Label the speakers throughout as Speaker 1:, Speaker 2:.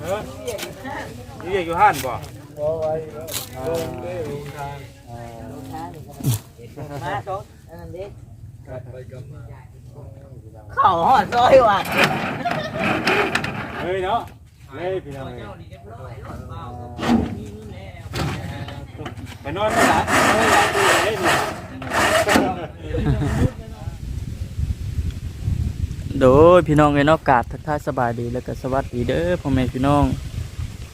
Speaker 1: เออนี่เรียกอยู่ห้านบ่
Speaker 2: มาโต๊ะอันนั้นดิเข้าหอดซอยว่ะ
Speaker 1: เฮ้ยเนาะเฮ้ยพี่น้องเอ้ยไปนอนไม่หลับเฮ้ยหลับตัวเฮ้ยนี่
Speaker 3: โดยพี่น้องเอ้นาะกาบทักทายสบายดีแล้วก็สวัสดีเด้อพ่อแม่พี่น้อง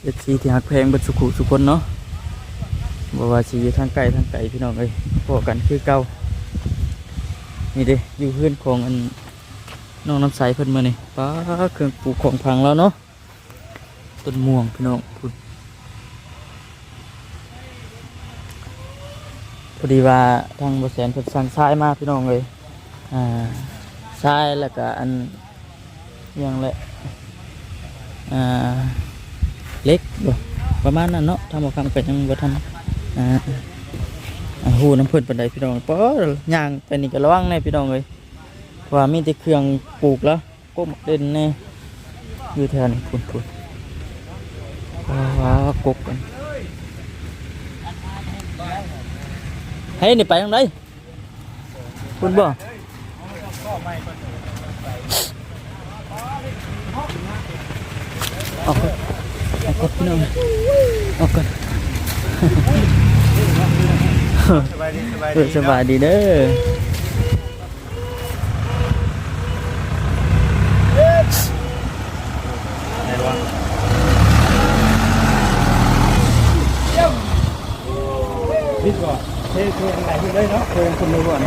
Speaker 3: เอฟซีที่ฮักแพงเบัดสุขุสุคนเนาะบ่ว่าสิอยู่ทางไกลทางไกลพี่น้องเอ้ยพบกันคือเก่านี่เด้อยู่เพื่อนของอันน้องน้ำใสเพิ่นมานี่ป้าเครื่องปลูกของพังแล้วเนาะต้นม่วงพี่น้องพุ่นพอดีว่าทางบแสนเพิ่นสั่งทรายมาพี่น้องเลยอ่า ใช่แล้วก็อันยังแหละอ่าเล็กบ่ประมาณนั้นเนาะทำออกคำเป็นยังบ่ทันอ่าหูน้ำเพิ่นปานใดพี่น้องป้อย่างไปนี่ก็ระวังแน่พี่น้องเลยว่ามีแต่เครื่องปลูกแล้วก้มเด่นแน่อยู่แถวนี้พุ่นพุ่นว้ากกกันเฮ้นี่ไปทางไหนคุณบ่ ออกก่อนออกก่อนพี่น้องออกก่อน
Speaker 1: สบายดีสบาย
Speaker 3: เอ
Speaker 1: ดี
Speaker 3: อสบายดีเด้อ
Speaker 1: ไหนวะนิดก่อนเท่เท่ไหนขึ้นเลยเนาะ
Speaker 3: เพิ่มคนรู้ก่อน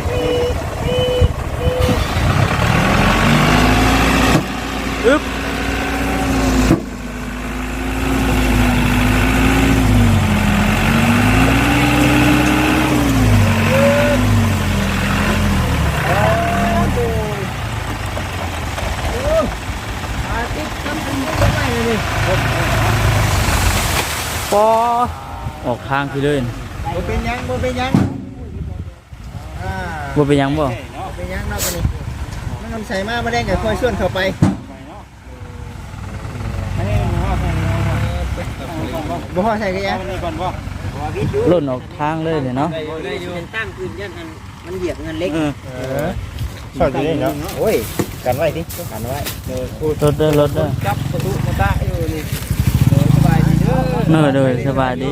Speaker 3: อึ๊บปอออกทางพี่เลย
Speaker 2: บ่เป็นยังบ่เป็นยัง
Speaker 3: บ่เป็นยังบ่
Speaker 2: เป็นยังนาะบัดนี้มันใส่มาบ่ได้ก็ค่อยชวนเข้าไป
Speaker 1: อันนี้หมูว่าแค่นี้เนาะ
Speaker 2: บ่ฮอดใส่ก็ยัง
Speaker 1: เอาอันนี้ก่อนบ่
Speaker 3: ล่นออกทางเลยเนี่ยเนาะ
Speaker 2: เป็นตั้งคืนยันมันมันเหยียบเงินเล็ก
Speaker 1: เออ
Speaker 2: เออ
Speaker 1: ชอบอยู่นี่เนาะ
Speaker 2: โอ้ยกันไว้ดิต้องกันไว้
Speaker 1: เออพูด
Speaker 3: รถเด้อรถเด้อ
Speaker 2: จับประตูมาตะอยู่นี่โอ้ยสบายดีเด้อ
Speaker 3: เนอเด้อสบายดี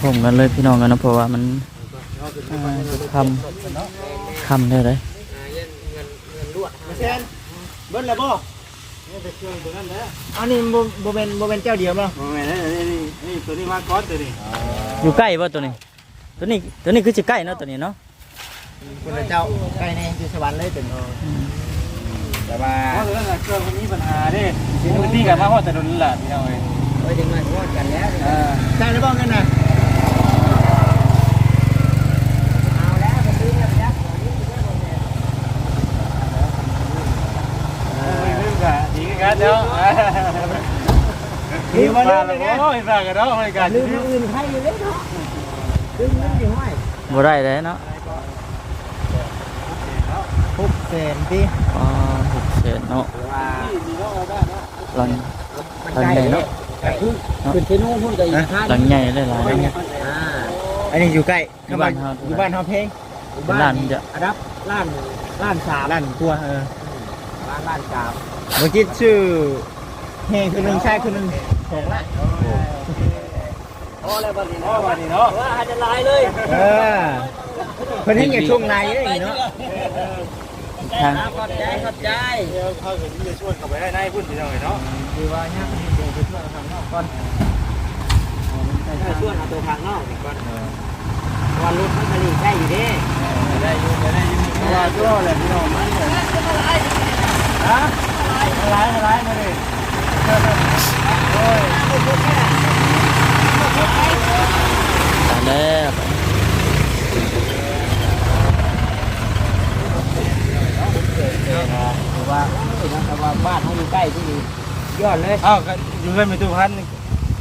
Speaker 3: ผมกันเลยพี่น้องกันนะเพราะว่ามันอ่าคำคำได้เลย
Speaker 2: มาเซน เบิ้ลแล้วบ่
Speaker 1: นี่ไปเครื่องตัวนั้นนะ
Speaker 2: อันนี้บ่บ่เป็นบ่เป็นเจ้าเดียวบ่
Speaker 1: โอ้ยนี่นี่นี่ตัวนี้มาก้อนตัวนี้
Speaker 3: อยู่ใกล้ป่ะตัวนี้ ตัวนี้ตัวนี้คือจะใกล้เนาะตัวนี้เนาะ
Speaker 2: คนละเจ้าใกล้ในอยู่สวรรค์เลยเป็นแต่ว่า
Speaker 1: เพราะตัวนั้นเครื่องมันมีปัญหาเด้พื้นที่กันมาเพราะแต่โดนนั่นแหละพี่น้องเอ้ย
Speaker 2: โอ้ยจังหวะทอดกันแล้ว
Speaker 1: อ่า
Speaker 2: ใช่หรือเปล่ากันน่ะเอาแล้วไปซื้อแล้วไปยักษ์
Speaker 1: ไม่ลืมกะดี กันเนาะ
Speaker 2: ดีมา
Speaker 1: มา
Speaker 2: เล
Speaker 1: ย
Speaker 2: นะ
Speaker 1: โอ้ยฝากกันเนาะให้กัน
Speaker 2: ลืมอื่นใครเลยเนาะลืมเงินอยู่ห้อย
Speaker 3: บ่ได้เลยเนาะ
Speaker 2: หกแสนที่
Speaker 3: อ๋อหกเศษเนาะหลังหลัง
Speaker 2: ให
Speaker 3: ญ่
Speaker 2: เนาะขึ้นเทนู่นพุ่นกับอีกท่า
Speaker 3: หลังใหญ่เลยหลายเนาะ
Speaker 2: อ่าอันนี้อยู่ใกล้
Speaker 3: อยู่บ้านเฮา
Speaker 2: อยู่บ้านเฮาเพลง
Speaker 3: บ้านจะ
Speaker 2: อันดับล้านล้านสาม
Speaker 1: ลั่นตัวเออ
Speaker 2: ล้านล้านสาม เมื่อกี้ชื่อเฮคือหนึ่งใช่คือหนึ่งสองละโอ้แล้วบัดนี้
Speaker 1: พ่อมานี่เนาะ
Speaker 2: ว่าจะลายเลยเออเพิ่นให้อย่าช่วงในได้อีกเนาะ
Speaker 3: ทาง
Speaker 2: ขอบใจขอบใจ
Speaker 1: เดี๋ยวเขาถึงจะช่วยเข้าไปได้ในพุ่นพี่น้องเนาะ
Speaker 2: ดีว่าเนี่ยเดี๋ยวไปช่วยทางนอกก่อนช่วยเอาตัวทางนอกก่อนวันรถมันผลิตได้อยู่ดิ
Speaker 1: ได้อยู่ได้อยู่เพราะว่าตัวแหละพี่น้องมันเลยฮะ อะไรอะไรมาดิ
Speaker 3: ตายแล้ว
Speaker 2: ว่าว่าบ้านเขาอยู่ใกล้ที่ยอดเลย
Speaker 1: อ้าวอยู่เพื่อนไปตู้พัน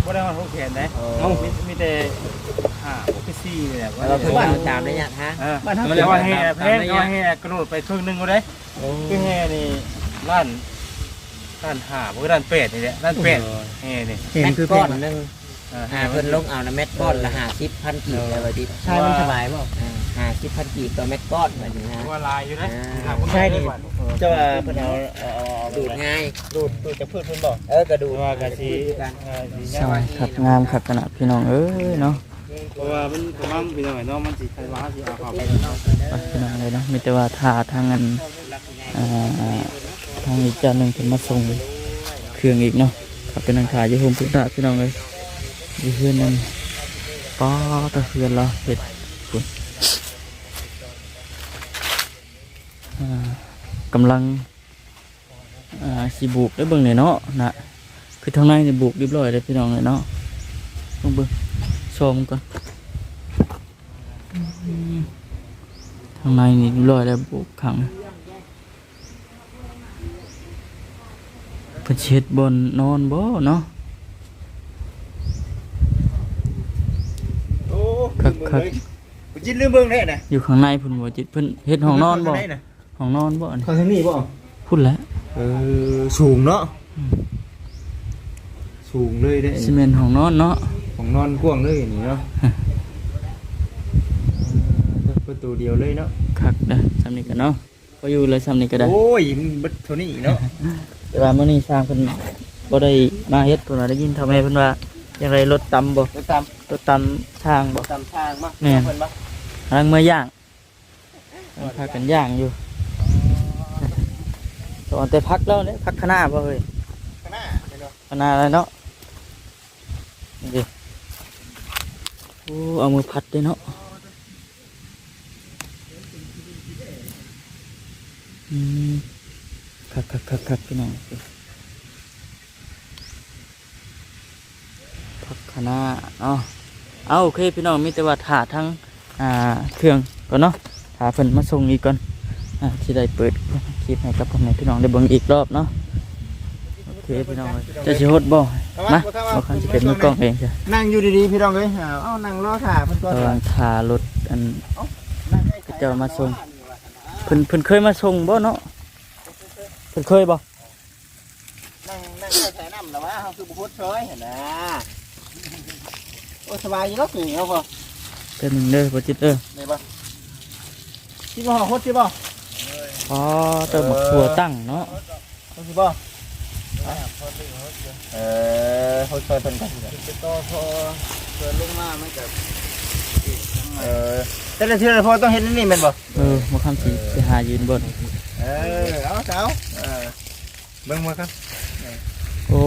Speaker 4: บ่ได้ฮอดหกแขนได้
Speaker 2: เออ
Speaker 4: เอ้ามีมีแต่ห้าหกสี่นี่แหละ
Speaker 5: เราเพิ่งเอาตามได้ยังฮะ
Speaker 4: เออมันเรียกว่าแห่แพงก็แห่กระโดดไปครึ่งหนึงก็ได้คือแห่นี่ล้าน ล้านห้าบ่ล้านแปดนี่แหละล้านแปดแห่นี่
Speaker 2: เห็น
Speaker 5: แม็ด
Speaker 2: คือ
Speaker 5: ก้
Speaker 2: ก้
Speaker 5: อ
Speaker 2: อนน
Speaker 5: หนึง
Speaker 4: เออ
Speaker 5: อ่าเพิ่นลงเอานะเม็ดก้อนละห้าสิบพันกีบเลยว่าดิ
Speaker 2: ใช่มันสบายบ่
Speaker 5: ห้าสิบพันกีบต่อเม็ดก้อนแบบนี้ฮะ
Speaker 4: ว่าลายอยู่นะ
Speaker 2: ใช่นี่เจ้าว่าเพิ่นเอาเอาเอา
Speaker 5: ดูดง่าย
Speaker 2: ดูดดูดจากพืชเพิ่นบ่
Speaker 5: เออกระดู
Speaker 4: ดู
Speaker 5: ก
Speaker 4: ว่ากะสิเออสิ
Speaker 3: สวยครับงามครับขนาดพี่น้องเอ้ยเนาะ
Speaker 4: เพราะว่ามันกำลังพี่น้องเนาะมันสิใครว่าสิเอาเข้าไป
Speaker 3: ไปพี่น้องเลยเนาะมีแต่ว่าทาทางอันอ่า ทางอีกจานหนึ่งเป็นมาส่งเครื่องอีกเนาะครับเป็นนังขายอยู่โฮมพุทธะพี่น้องเลยยู่เพื่อนนั่นป้าตะเพื่อนเราเห็ดคุณอ่ากำลังอ่าสีบุกได้เบิ่งเลยเนาะนะคือทางในนี่บุกเรียบร้อยเลยพี่น้องเลยเนาะต้องเบิ่งชมก่อนทางในนี่เรียบร้อยแล้วบุกขัง เพิ่นสิเช็ดบนนอนบ่เนาะ
Speaker 2: โอ้
Speaker 3: ครับครับ
Speaker 2: บ่จิตลืมเบิ่งได้น่ะ
Speaker 3: อยู่ข้างในเพิ่นบ่จิตเพิ่นเฮ็ดห้องนอนบ่ห้องนอนบ่อันนี้
Speaker 2: เขาทางนี้บ่
Speaker 3: พูดแล้ว
Speaker 2: เออสูงเนาะสูงเลยได้
Speaker 3: ซีเมนต์ห้องนอนเนาะ
Speaker 2: ของนอนกว้างเลยนี่เนาะเออประตูเดียวเลยเนาะ
Speaker 3: คักเด้อซำนี้ก็เนาะก็อยู่เลยซำนี้ก็ได้
Speaker 2: โอ้ยมันเบิดเท่านี้เนาะ
Speaker 3: แต่ว่ามื้อนี้สร้างเพิ่นบ่ได้มาเฮ็ดเพิ่นว่าได้ยินเท่าแม่เพิ่นว่าอย่างไรรถตำบ่
Speaker 2: ไปตาม
Speaker 3: รถตำทางบ่
Speaker 2: ตามทางมา
Speaker 3: แม่น
Speaker 2: เพิ่นบ่
Speaker 3: กำลังมือย่างกำลังพากันย่างอยู่ตอนแต่พักแล้วเนี่ยพักคณะบ่เฮ้ย
Speaker 2: ข้างหน้าเห็นบ่
Speaker 3: คณะอะไรเนาะนี่ดิโอ้เอามือพัดด้วยเนาะอืม คักคักคักคักพี่น้องพักคณะเนาะเอาโอเคพี่น้องมีแต่ว่าถาทั้งอ่าเครื่องก่อนเนาะหาเพิ่นมาส่งอีกก่อนอ่าที่ได้เปิดคลิปให้กับพ่อแม่พี่น้องได้เบิ่งอีกรอบเนาะโอเคพี่น้องเอ้ยจะสิฮดบ่มาบ่คันสิเป็นมือกล้องเองจ้ะ
Speaker 2: นั่งอยู่ดีๆพี่น้องเอ้ยเอาเอานั่งรอถ่าเพิ่นก่อน
Speaker 3: กำลังทารถอันเจ้ามาส่งเพิ่นเพิ่นเคยมาส่งบ่เนาะ เพิ่นเคยบ่
Speaker 2: นั่งนั่งใส่น้ำแล้วว่าเฮาคือบ่ฮดเฉยเห็นนะโอ้สบายอยู่เนาะนี่เนาะพ่อ
Speaker 3: เป็นหนึ่งเด้อบ่จิตเด้อ
Speaker 2: นี่บ่คิดว่าเฮาฮดสิบ่
Speaker 3: อ๋อเติมบักถั่วตั้งเนาะ
Speaker 2: ฮดสิบ่เออฮดเฉยเพิ่นก็สิได้
Speaker 4: จะต่อพอเกินลงมามันก็
Speaker 2: เออแต่ละเทื่อพ่อต้องเฮ็ดอันนี่แม่นบ่
Speaker 3: เออบ่คำสิไปหายืนบน
Speaker 2: เออเอาเจ้า เออเบิ่งมาครับ
Speaker 3: โอ้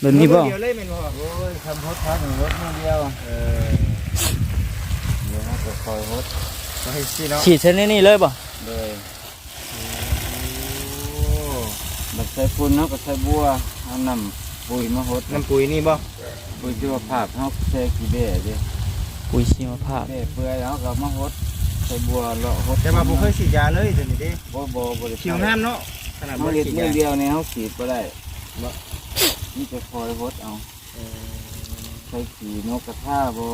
Speaker 3: เดินนี้บ่
Speaker 2: เดียวเลยแม่นบ่
Speaker 4: โอ้ยทำฮดพักหนึ่งฮดมือเดียว
Speaker 2: เออ
Speaker 4: เดี๋ยวมันก็คอยฮด
Speaker 2: บ่ให้สิเนาะ
Speaker 3: ฉีดเส้นนี้เลยบ่
Speaker 4: เลยบัดใส่ฝุ่นเนาะก็ใส่บัวเอาน้ำปุ๋ยมาฮด
Speaker 2: น้ำปุ๋ยนี่บ่
Speaker 4: ปุ๋ยที่ว่าภาพเฮาใส่กี่เบ้ดิ
Speaker 3: ปุ๋ยชีวภาพ
Speaker 4: เบ้เปื่อยแล้วก็มาฮดใส่บัวเลาะฮด
Speaker 2: แต่ว่าบ่เคยฉีดยาเลยเดี๋ยวนี้เด้
Speaker 4: บ่บ่บ่ได้
Speaker 2: ผิวน้ำเนาะ ขนาด
Speaker 4: เฮา
Speaker 2: บ่
Speaker 4: เฮ็ด
Speaker 2: ฉีด
Speaker 4: มื
Speaker 2: ยา
Speaker 4: อเดียวนี่เฮาขีดบ่ได้บ่นี่จะคอยฮดเอาใส่ขี้นกกระทาบ่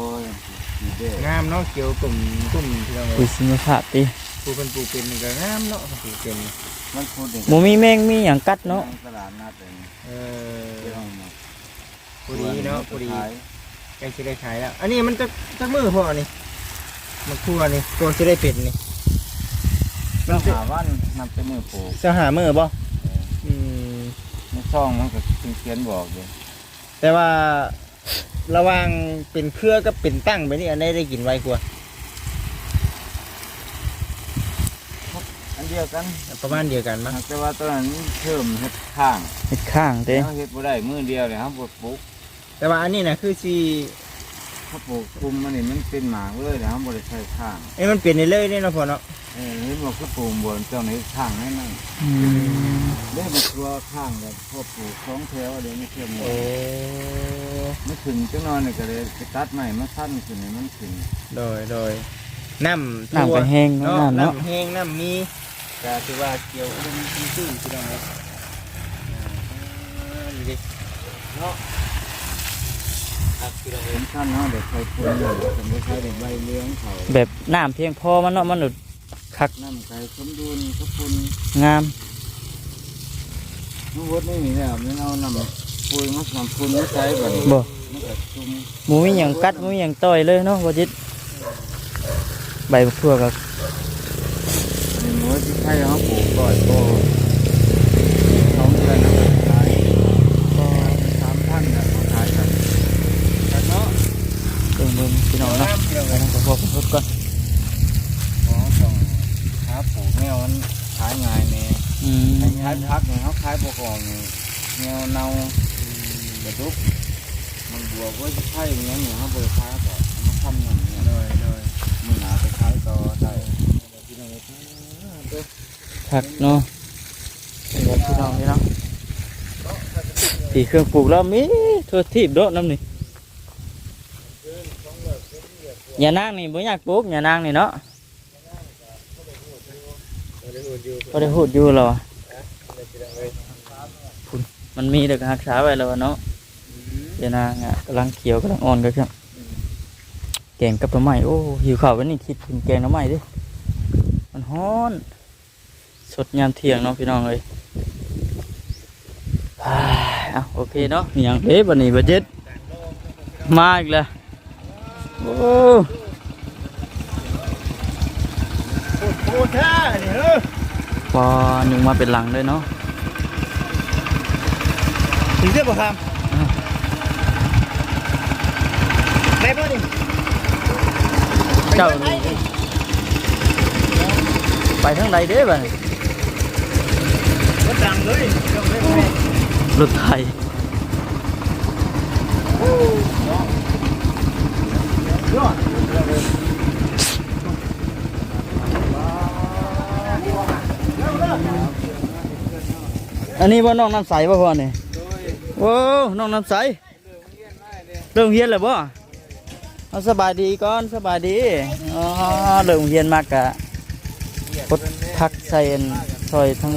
Speaker 4: กี่เบ้
Speaker 2: งามเนาะเกี่ยวกลุ่มกลุ่มที่เรา
Speaker 3: ปุ๋ยชีวภาพติ
Speaker 2: ปลูกเป็นปลูกเป็นนี่ก็งามเนาะปลูกเป็น
Speaker 4: มันพูดถึง
Speaker 3: บ่มีแมงมีหยังกัดเนาะ
Speaker 4: ตลาดนัดเลย
Speaker 2: เอ
Speaker 4: เดี๋ยว
Speaker 2: อ
Speaker 4: เอามา
Speaker 2: พอดีเนาะพอดี
Speaker 4: ขาย
Speaker 2: ใกล้จะได้ขายแล้ว อันนี้มันจะจะมือพอนี่มันคั่วนี่ตัวจะได้เป็ดนี่
Speaker 4: ต้องหาวันนำไปมือปลูก
Speaker 2: จะหามือบ่อืม
Speaker 4: ในช่องมันก็เขียนบอกเลย
Speaker 2: แต่ว่าระหว่างเป็นเครือกับเป็นตั้งไปนี่อันไหนได้กินไวกว่า
Speaker 4: อันเดียวกัน
Speaker 2: ประมาณเดียวกันมั้ง
Speaker 4: แต่ว่าตอนนั้นเพิ่มเฮ็ดข้าง
Speaker 3: เฮ็ดข้างเด้
Speaker 4: เขาเฮ็ดบ่ได้มือเดียวเลยครับปลูก
Speaker 2: แต่ว่าอันนี้นะคือสี
Speaker 4: เขาปลูกคุมมันนี่มันเป็นหมากเลยนะครับบ่ได้ใช้ข้าง
Speaker 2: ไอ้มันเปลี่ยนในเลยเนี่ยเนาะพอเนาะ
Speaker 4: เออเห็นบอกคือปลูกบนเจ้าในข้างนั่นน่ะ
Speaker 3: อืม
Speaker 4: ได้มาครัวข้างแบบพอปลูกสองแถวเดี๋ยวนี้เพิ่มหม
Speaker 2: โอ้
Speaker 4: ดไม่ถึงจังนอนนี่ก็เลยไปตัดใหม่มาสั้นขึ้นให้มันถึง
Speaker 2: โดยโดยน้ำ
Speaker 3: น้ำก็แห้งเนาะ
Speaker 2: เนาะ
Speaker 3: น้ำเนาะ
Speaker 2: น้ำแห้งน้ำมีก็ถือว่าเกี่ยวอุดมสมบูรณ์ที่เราเนาะอ่าดูดิเนาะ
Speaker 4: ผมขั้นเนาะเด็กเคยพูดอยู่ผมไม่เคยเด็กใบเลี้ยงเขา
Speaker 3: แบบน้ำเพียงพอมันเนาะมันหนุดคัก
Speaker 4: น้ำไก่สมดุลขอบคุณ
Speaker 3: งาม
Speaker 4: น้ำวดไม่มีแล้วมันเอาน้ำปุยมาน้ำปุยมาใช้แบบ
Speaker 3: บ่
Speaker 4: มันก็ชุ่ม
Speaker 3: หมูมีหยังกัดหมูมีหยังต่อยเลยเนาะบ่จิตใบบักทั่วกับ
Speaker 4: ในหมูที่ใช้เขาปลูกก่อนก็สองเดือนนะขายก็สามพันนะเขาขายกันกันเนาะ
Speaker 3: เบิ่งเบิ่งพี่น้องเนาะไปทางกระเพาะกระเพาะก่อน
Speaker 4: ของต้องหาปลูกแนวมันขายง่ายเนี่ย
Speaker 3: อืม
Speaker 4: ขายพัก เนี่ยเขาขายปกองเนี่ยแนวเน่ากระดุกมันบวกว่าจะใช่เงี้ยเนี่ยเขาบริค้ายก็เอามาทำอย่างเงี้ยเลยเลยมึงหาไปขายต่อได้
Speaker 3: คักเนาะเดี๋ยวพี่น้องพี่น้องผีเครื่องปลูกแล้วมีเธอทีบโดดน้ำนี่อย่านางนี่บ่อยากปลูกอย่านางนี่เนาะก็ได้พูดอยู่หรอพุ่น มันมีเด็กรักษาไว้แล้วอะเนาะอย่านางอะกำลังเขียวกำลังอ่อนก็ครับแกงกับหน่อไม้โอ้หิวข้าววันนี้คิดถึงแกงหน่อไม้ดิมันฮ้อนสดยามเที่ยงเนาะพี่น้องเลยอ่าเอาโอเคเนาะอหย่างเด้บันนี้บัดเจ็ดมาอีกแล้วโอ้
Speaker 4: โอ้แท้เนี่ยเออ
Speaker 3: ปอยุงมาเป็นหลังเลยเนาะ
Speaker 4: ถึงเรียบบ่ครับได้ป่ะนี่
Speaker 3: เจ้านี่ไปทางใดเด้บัดนี้
Speaker 4: รถดังเลยเดี๋ยวไม่ไป
Speaker 3: รถไทยอันนี้ว่าน้องน้ำใสป่ะพ่อเนี่ย โอ้น้องน้ำใสเริ่มเฮียนแล้วบ่เอาสบายดีก่อนสบายดีอ๋อเริ่มเฮียนมากกะพดพักใส่อันซอยทั้ง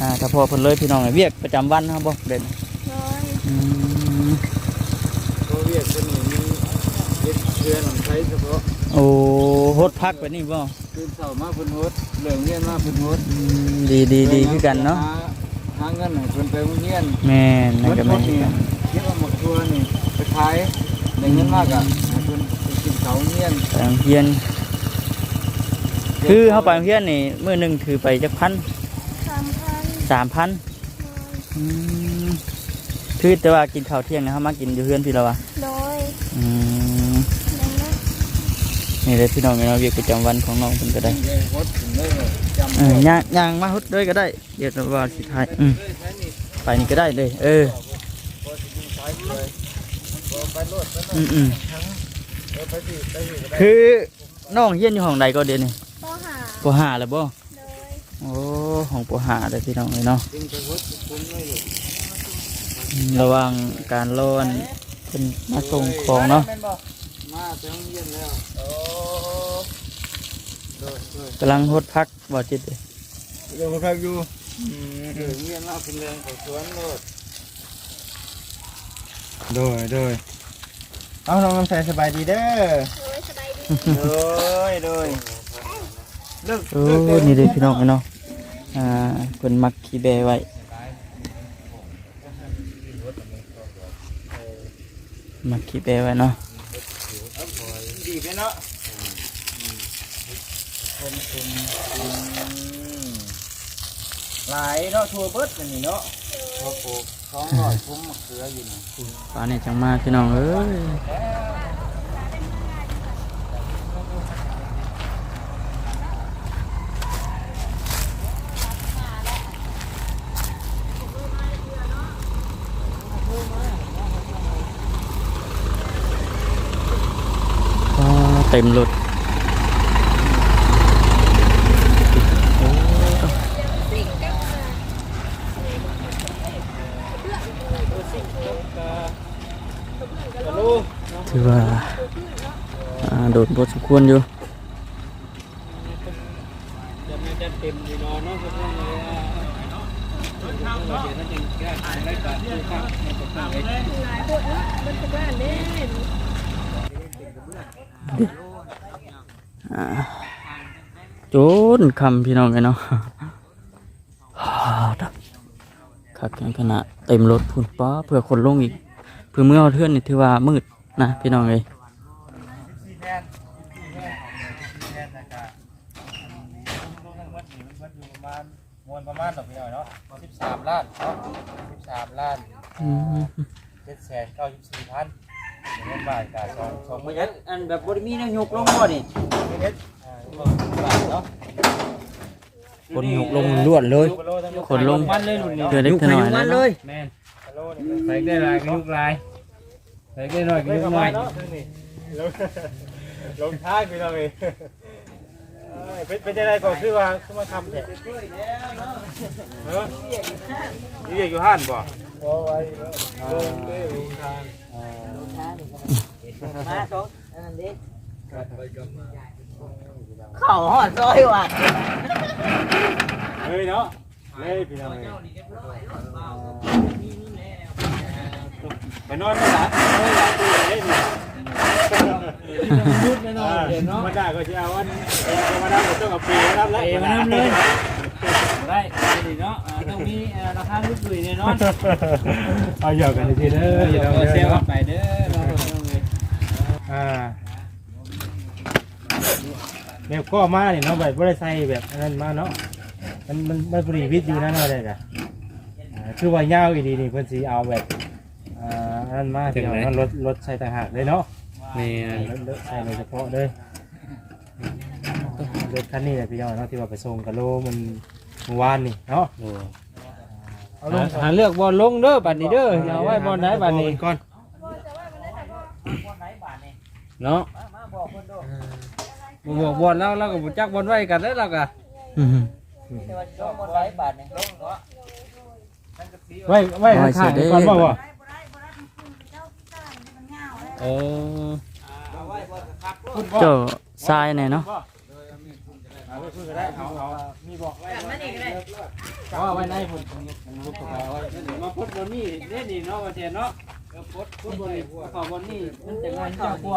Speaker 3: อ่าถ้าพอเพิ่นเลยพี่น้องเวียกประจำวันครับบ่เด่น
Speaker 6: น้อย
Speaker 3: อืม
Speaker 4: ตัวเวียดเป็นนี่มีเย็ดเชือนของใช้เฉพาะ
Speaker 3: โอ้โฮดพักแบบนี้บ่
Speaker 4: ตื่นเช้ามาเพิ่นโฮดเหลืองเงี้ยนมาเพิ่นโฮด
Speaker 3: อืมดีดีดีคือกันเนาะ
Speaker 4: หหาเงินให้เพิ่นไปโรงเรียน
Speaker 3: แม่นนั่นก็แม่นคือ
Speaker 4: นี่
Speaker 3: กัน
Speaker 4: คิดว่าหมดตัวนี่ไปขายได้เงินมากอะให้เพิ่นไปกินเขาโรงเรียน
Speaker 3: ไปโรงเรียน คือเฮาไปโรงเรียนนี่มื้อหนึงคือไปจักพัน
Speaker 6: สามพัน
Speaker 3: สามพัน
Speaker 6: น้อย
Speaker 3: อืมคือแต่ว่ากินข้าวเที่ยงนะเฮามากินอยู่เฮือนพี่แล้ววะ
Speaker 6: น้อย
Speaker 3: อืม
Speaker 6: นั่นนะ
Speaker 3: นี่เลยพี่น้องเนาะเวียกประจำวันของน้องเพิ่นก็ได้
Speaker 4: ได้โฮดถึงได้จำ
Speaker 3: เออย่างย่างมาฮดด้วยก็ได้ เดี๋ยวเราว่าสิทายอืมไปนี่ก็ได้เลย เออ
Speaker 4: ไปโลดไปโลด
Speaker 3: อืมอืม
Speaker 4: เออไปสิไปสิก็ได้
Speaker 3: คือน้องเฮียนอยู่ห้องใดก็เดี๋ยวนี้
Speaker 6: ก็หา
Speaker 3: ปหาแล้วบ่
Speaker 6: น้อย
Speaker 3: โอ้ห้องปหาเลยพี่น้องเลยเนาะ
Speaker 4: กินไปโฮดคุ้มไม่หลุด
Speaker 3: อืมระหวังการรอนเป็นมาส่งของเนาะ
Speaker 4: มาไปโรงเรียนแล้วโอ้โดยโดย
Speaker 3: กำลังฮดพักบ่จิตเอ้ย
Speaker 4: เดี๋ยวมาพักอยู่เดี๋ยวเรียนมาเป็นเรื่องของสวนโลดโดยโดยเอาน้องน้ำใสสบายดีเด้อ
Speaker 6: น้อยสบายดี
Speaker 4: โดยโดยเลิก
Speaker 3: โอ้นี่เด้อพี่น้องเนาะอ่าเพิ่นมักขี้แบไว้มักขี้แบไว้เนาะ
Speaker 4: ดีไปเนาะ คนคนหลายเนาะทัวเบิดอันนี้เนาะพอปลูกท้องหน่อยพุ่มมะเขืออยู่นะ
Speaker 3: ป่านนี้จังมาพี่น้องเอ้ยเต็มรถถือว่าอ่า โดดบทสมควรอยู่
Speaker 4: จนอนเนาะ
Speaker 3: อ่าโจนคำพี่น้องกันเนาะฮ่าดขับกันขนาดเต็มรถพุ่นป้าเพื่อคนลงอีกเพื่อเมื่อเอาเทื่อนนี่ถือว่ามืดนะพี่น้องเลย
Speaker 1: สี่แพนสี่แพนสี่แพนนะครับรวมทั้งห มดนี่มันอยู่ประมาณมวลประมาณดอกพี่น้อยเนาะสิบสามล้านเนาะสิบสามล้าน
Speaker 3: อืม
Speaker 1: เจ็ดแสนเก้าสิบสี่พันเงินบาทกับสองสองหมื่น
Speaker 7: อันแบบบริมีแนวยกลงบ่นี่
Speaker 1: เอ็ดอ่าสองหมื่นบาทเนาะ
Speaker 7: คนยกลงล้วนเลย
Speaker 1: กิโลทั้งหมด
Speaker 3: คนลง
Speaker 1: มันเลยหนุน
Speaker 3: เดือเล็กเท่าน้อย
Speaker 7: มั
Speaker 3: แล้ว
Speaker 7: นเล
Speaker 3: เนาะ
Speaker 7: ย
Speaker 1: แม่นกิโลนี่ใส่ได้หลายลูกลายใส่ได้หน่อยก็ลูกน้อยลงลงท้ายไปเลย เป็นเป็นยังไงก่อนคือว่าคือมาทำเนี่ยเออนี่อยู่ห้านบ่บ่ไว้ลงได้ลงทาง
Speaker 7: มาสองอันนั้นดิเข้าหอดซอยว่ะ
Speaker 1: เฮ้ยเนาะเฮ้ยพี่น้องไปนอนไม่หลับไม่หลับตื่นได้ดิ
Speaker 7: ยุดแน่นอนเดี๋ยวเนาะ
Speaker 1: มาได้ก็จะเอาวันเอมาได้ก็ต้องเอาปีมาทำแล้ว
Speaker 7: เอมาทำเลยได้ดีเนาะต้องมีราคาลูกดุยแน่นอน
Speaker 1: เอาหยอกกันทีเด้อ
Speaker 7: เดี๋ยว
Speaker 1: เด้อ
Speaker 7: เซล
Speaker 1: เด้อ
Speaker 7: ไปเด้อเราต้องเลย
Speaker 1: อ่าแบบก็มาเนี่ยเนาะแบบไม่ได้ใส่แบบนั้นมาเนาะมันมันมันบริวิตอยู่นั่นอะไรกันคือว่ายาวอีดีนี่เพิ่นสีเอาแบบอ่าอันนั้นมาที่เอารถรถใส่ต่างหากเลยเนาะ
Speaker 7: นี่
Speaker 1: รถรถใส่โดยเฉพาะเลยรถคันนี้แหละพี่น้องเนาะที่ว่าไปส่งกะโลมันเมื่อวานนี่เนาะเอาลง
Speaker 7: หาเลือกบอลลงเด้อบัดนี้เด้ออย่าไว้บอลไหนบัดนี้
Speaker 1: ก่อน
Speaker 7: เนาะบ่บอกบอลแล้วเราก็บ่จักบอลไว้กันแล้วเราก็
Speaker 3: อืม
Speaker 1: ไว้ไว้ข้างๆก่อนบ่าวะ
Speaker 7: โอ้
Speaker 3: เจ้าทรายเนี่ยเนาะ
Speaker 1: เอาไปพูดก็ได้เอาเอามีบอกไว้ว่าไว้ในพุ่นลูกเอาไว้
Speaker 7: มาพดบอลนี่เล่นนี่เนาะว่าเจนเนาะพดพดบอลนี่ขอบอลนี่มันจะงานเจ้าปัว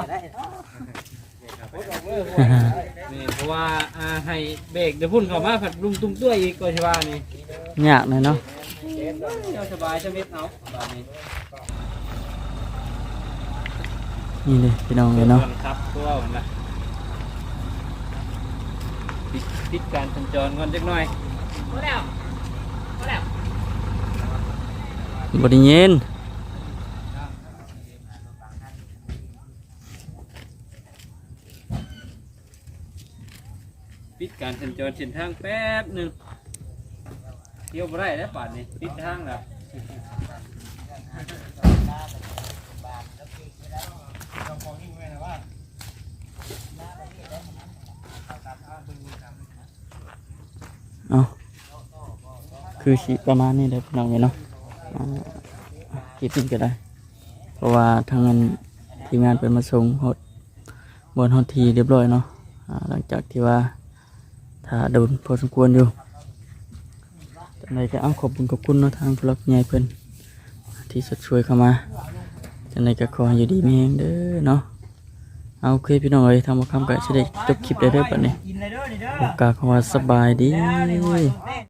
Speaker 7: นี่เพราะว่าอ่าให้เบรกเดี๋ยวพุ่นเข้ามาผัดลุงตุ้มตัวอีกก็ใช่ว่านี่
Speaker 3: ยากเลยเนาะ
Speaker 7: เจ้าสบายจะเม็ดเอาตอ นนี้
Speaker 3: นี่เลยพี่น้องเลยเนาะ
Speaker 7: ครับตัวมันนะปิดปิดการสัญจรก่อนจักหน่อย
Speaker 3: บไดิเย็น
Speaker 7: ปิดการสัญจรเส้นทางแป๊บหนึ่งเที่ยวบ่ได้แล้วป่านนี้ปิดทางแล้ว
Speaker 3: เอาคือสิประมาณนี้เลยพี่น้องเนาะอ่าคลิปนี้ก็ได้ เพราะว่าทางงานทีมงานเป็นมาส่งฮอดบนฮอดทีเรียบร้อยเนาะหลังจากที่ว่าถ้าโดนพอสมควรอยู่จังไดก็เอาขอบคุณขอบคุณเนาะทางผู้รักใหญ่เพิ่นที่สดช่วยเข้ามาจังไดก็ขออยู่ดีมีแรงเด้อเนาะ เอาโอเคพี่น้องเอ้ยทำมาคำกันจะได้จบคลิปได้เด้อบัดนี้
Speaker 7: กินเลยเด้อนี่ย
Speaker 3: โอกาสคำว่าสบายดี